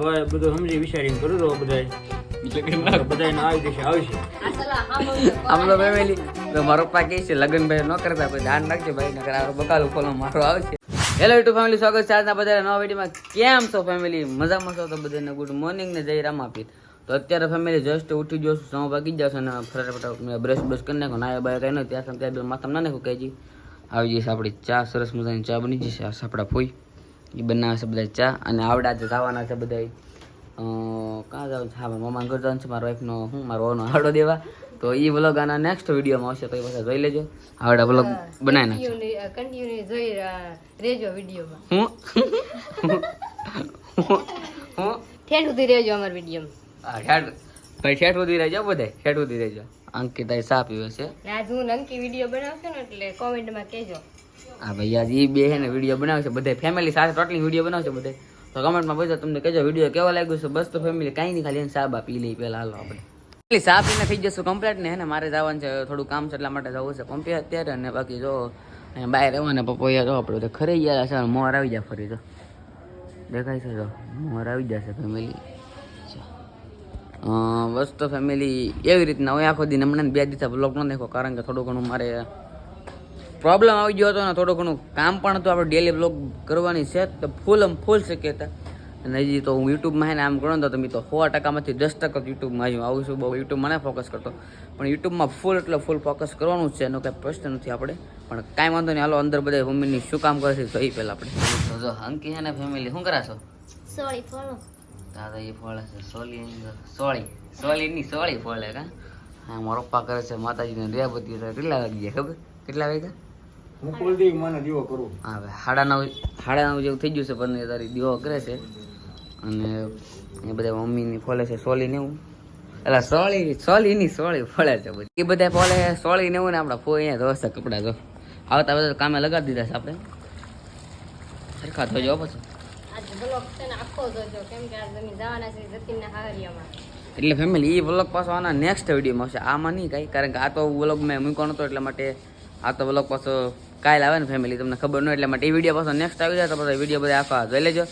ભાઈ બધું સમજી વિચારીને કરું તો બધાય. એટલે કે ના બધાને આવી દેશે આવશે. આમ તો ફેમિલી તો મારો પપ્પા કહે છે લગન ભાઈ ન કરતા પછી ધ્યાન રાખજો ભાઈ નકર આ બકાલું ફોલો મારો આવશે. હેલો યુટ્યુબ ફેમિલી સ્વાગત છે આજના બધા નવા વિડીયોમાં. કેમ છો ફેમિલી મજામાં છો તો બધાને ગુડ મોર્નિંગ ને જય આપી તો અત્યારે ફેમિલી જસ્ટ ઉઠી જશો છું સૌ ભાગી જશો અને ફટાફટ બ્રશ બ્રશ કરી નાખો નાયા બાય કઈ નથી ત્યાં સુધી માથા ના નાખું કહેજી આવી જઈશ આપણી ચા સરસ મજાની ચા બની જશે આ આપણા ફોઈ. એ બનાવે છે બધા ચા અને આવડા જે જવાના છે બધા કાં જાવ છે? હા મારા મમ્મા ઘર જવાનું છે. મારા વાઈફનો હું મારો વહુનો આવડો દેવા. તો એ વ્લોગ આના નેક્સ્ટ વિડીયોમાં આવશે. તો એ પાછા જોઈ લેજો. આવડા વ્લોગ બનાવી નાખજો કન્ટિન્યુ જોઈ અ, વિડીયોમાં હું? હું? ઠેઠ સુધી રહેજો અમારા વિડીયોમાં હા ઠેઠ ભાઈ ઠેઠ સુધી રહેજો બધે ઠેઠ સુધી રહેજો અંકિતાએ સા પીવે છે આજ હું નંકી વીડિયો બનાવશું ને એટલે કોમેન્ટમાં કહેજો. હા આજ એ બે હે ને વીડિયો બનાવશે, બધે ફેમિલી સાથે ટોટલી વીડિયો બનાવશે બધે. તો કમેન્ટમાં પૂછો તમને કહેજો વીડિયો કેવો લાગ્યો છે? બસ તો ફેમિલી કાંઈ નહીં, ખાલી સાબ આપી લઈ પહેલાં હાલો આપણે. પેલી સાફ એને થઈ જશું કમ્પ્લેટ ને મારે જવાનું છે, થોડું કામ છે, એટલા માટે જવું છે પંપી અત્યારે અને બાકી જો બહાર રહેવાને પપ્પા જો, આપણે તો ખરી ગયા છે મોર આવી જાય ફરી તો. દેખાય છે જો, મોર આવી જશે ફેમિલી બસ તો ફેમિલી એવી રીતના હોય આખો દિન. હમણાં બે દિવસ બ્લોગ ન દેખો, કારણ કે થોડું ઘણું મારે પ્રોબ્લેમ આવી ગયો હતો ને થોડું ઘણું કામ પણ હતું. આપણે ડેલી બ્લોગ કરવાની છે તો ફૂલ આમ ફૂલ શક્યતા અને હજી તો હું યુટ્યુબમાં એને ને આમ ગણો તો તમે તો સો ટકામાંથી દસ ટકા યુટ્યુબમાં આવ્યું આવું છું. બહુ યુટ્યુબમાં મને ફોકસ કરતો. પણ યુટ્યુબમાં ફૂલ એટલે ફૂલ ફોકસ કરવાનું જ છે એનો કાંઈ પ્રશ્ન નથી આપણે. પણ કાંઈ વાંધો નહીં. હાલો અંદર બધા મમ્મીની શું કામ કરે છે તો એ પહેલાં આપણે. જો અંકી અને ને ફેમિલી શું કરાશો સોળી ફોલો દાદા એ ફળે છે. સોળી. સોળી સોળીની સોળી ફળે કા? હા મારો પપ્પા કરે છે માતાજીને રેબતી બધી કેટલા વાગ્યા ખબર? કેટલા વાગ્યા? હું કુલદીપ મને દીવો કરું. હા હવે સાડા નવ સાડા નવ જેવું થઈ ગયું છે પંદર તારી દીવો કરે છે. અને એ બધા મમ્મીની ફોલે છે સોલી ને એવું એટલે સોળી સોલી ની સોળી ફળે છે બધી. એ બધા ફોલે સોળી નેવું ને આપણા ફોઈ અહીંયા ધોશે કપડા જો. આવતા બધા કામે લગાડી દીધા છે આપણે. સરખા થજો પછી. આજ બ્લોગ છે ને આખો જોજો કેમ કે આજ અમે જવાના છે જતીનના હાહરિયામાં. એટલે ફેમિલી એ વ્લોગ પાછો આના નેક્સ્ટ વિડીયોમાં આવશે. આમાં નહીં કાંઈ કારણ કે આ તો વ્લોગ મેં મૂકવાનો હતો એટલા માટે આ તો વ્લોગ પાછો કાલે આવે ને ફેમિલી તમને ખબર ન એટલે માટે એ વીડિયો પાછો નેક્સ્ટ આવી જાય તો પછી વીડિયો બધા આખા જોઈ લેજો.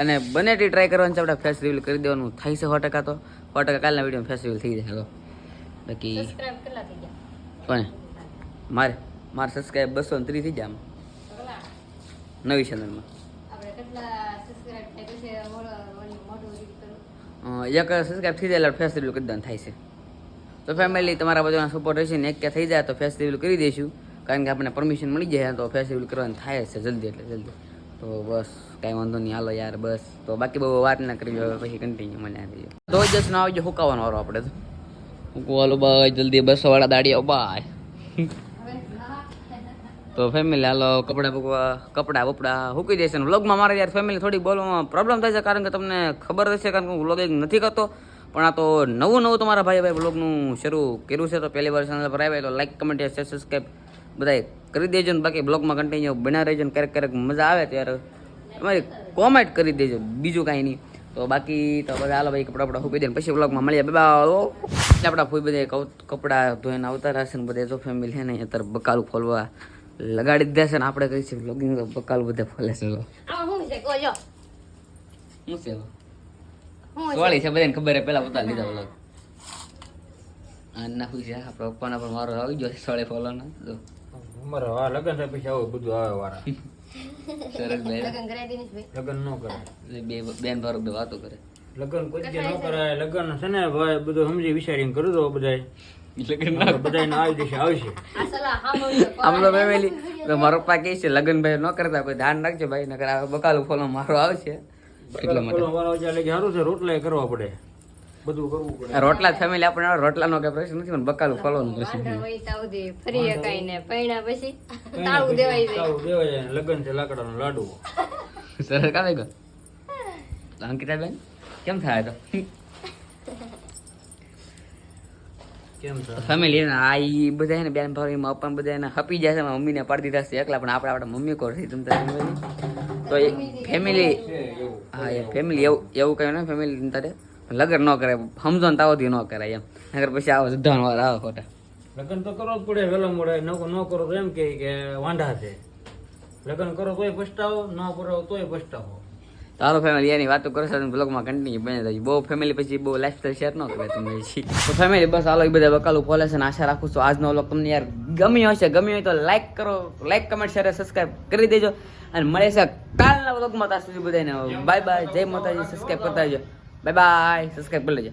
અને બને એટલી ટ્રાય કરવાની છે આપણે ફેસ રિવીલ કરી દેવાનું. થાય છે સો ટકા તો. સો ટકા કાલના વીડિયો ફેસ રિવીલ થઈ જાય. તો બાકી કોને? મારે. મારે સબસ્ક્રાઈબ બસો ને ત્રીસ થઈ જાય આમ. નવી ચેનલમાં એક સબસ્ક્રાઈબ થઈ જાય એટલે ફેસ રિવીલ કરી દેવાનું થાય છે. તો ફેમિલી તમારા બધાના સપોર્ટ રહેશે ને એક કે થઈ જાય તો ફેસ રિવીલ કરી દઈશું કારણ કે આપણને પરમિશન મળી જાય તો ફેસ્ટિવલ કરવાનું થાય છે જલ્દી એટલે જલ્દી. તો બસ કાંઈ વાંધો નહીં હાલો યાર બસ. તો બાકી બહુ વાત ના કરવી હવે પછી કન્ટિન્યુ મને આવી જાય તો જસ ના આવજો હુકાવાનો વારો આપણે તો. હુકવાલો બાય જલ્દી બસો વાળા દાડીઓ બાય. તો ફેમિલી હાલો કપડા બપડા કપડા બપડા. હુકી દેશે ને વ્લોગમાં મારે યાર ફેમિલી થોડી બોલવામાં પ્રોબ્લેમ થાય છે કારણ કે તમને ખબર હશે કારણ કે હું વ્લોગ નથી કરતો. પણ આ તો નવું નવું તમારા ભાઈ ભાઈ વ્લોગનું શરૂ કર્યું છે તો પહેલી વાર ચેનલ પર આવ્યા તો લાઈક કમેન્ટ શેર સબસ્ક્રાઈબ બધાય કરી દેજો ને બાકી બ્લોગમાં કન્ટિન્યુ બના રહેજો ને ક્યારેક ક્યારેક મજા આવે ત્યારે. તમારી કોમેન્ટ કરી દેજો બીજું કાંઈ નહીં. તો બાકી તો બધા હાલો ભાઈ કપડા બપડા મૂકી દે પછી બ્લોગમાં મળીએ. બાબા આપણા ફૂઈ બધા કપડા ધોઈને આવતા રહેશે ને બધા. જો ફેમિલી છે ને અત્યારે બકાલું ખોલવા લગાડી દીધા છે ને આપણે કહીએ છીએ બ્લોગિંગ બકાલું બધા ફોલે છે શું છે? સોળી છે બધાને ખબર પેલા પોતા લીધા વ્લોગ આ પૈસા આપણા પપ્પાના પણ મારો આવી ગયો છે ફોલોના ફોલોનો. જો. અમારે હા લગ્ન થાય પછી આવું બધું આવે વારા. સરસ ભાઈ લગ્ન દીધું છે ન કરે બે બેન ભારો બે વાતો કરે. લગ્ન કોઈ દી ન કરાય. લગ્ન છે ને ભાઈ બધું સમજી વિચારીને કરું તો બધાય. બધાને આવી દેશે આવશે. આ આમ તો ફેમિલી મારો પપ્પા કહે છે લગ્ન ભાઈ ન કરતા કોઈ ધ્યાન રાખજો ભાઈ નકર આ બકાલું ફોલો મારો આવશે. એટલા માટે છે એટલે સારું છે રોટલા કરવા પડે. બધું કરવું પડે. રોટલા ફેમિલી આપણે રોટલાનો કઈ પ્રશ્ન નથી પણ બકાલું ફોલોનો પ્રશ્ન સુધી ફરી હકાય પૈણા પછી તાળું દેવાઈ જાય. તાળું દેવાય જાય ને લગ્ન છે લાકડાનો લાડુ. સરસ કાલે ગયો અંકિતા બેન કેમ થાય? તો ફેમિલી આ ઈ બધા ને બેન ભાઈ માં બધા એને હપી જાય છે મારા મમ્મીને પાડી દીધા છે એકલા પણ આપણે આપણા મમ્મી કોર છે તો એ ફેમિલી હા એ ફેમિલી એવું એવું કહ્યું ને ફેમિલી તારે? લગન ન કરે સમજો ને તાવથી ન કરાય એમ. નગર પછી આવો સિદ્ધાંત વાર આવે ખોટા. લગ્ન તો કરવો જ પડે વહેલો મોડે ન કરો તો એમ કે કે વાંઢા છે. લગ્ન કરો તોય પછતાવો ન કરો તોય પછતાવો તારો ફેમિલી એની વાતો કરો છો બ્લોગમાં કન્ટિન્યુ બને થાય બહુ ફેમિલી પછી બહુ લાઈફસ્ટાઈલ શેર ન કરે તમે તો ફેમિલી બસ હાલો એ બધા બકાલું ફોલે છે અને આશા રાખું છું આજનો વ્લોગ તમને યાર ગમ્યો હશે. ગમ્યો હોય તો લાઈક કરો લાઈક કમેન્ટ શેર સબસ્ક્રાઇબ કરી દેજો. અને મળે છે કાલના વ્લોગમાં ત્યાં સુધી બધાને. બાય બાય જય માતાજી સબસ્ક્રાઇબ કરતા રહેજો. બાય બાય સબસ્ક્રાઈબ કરી લેજો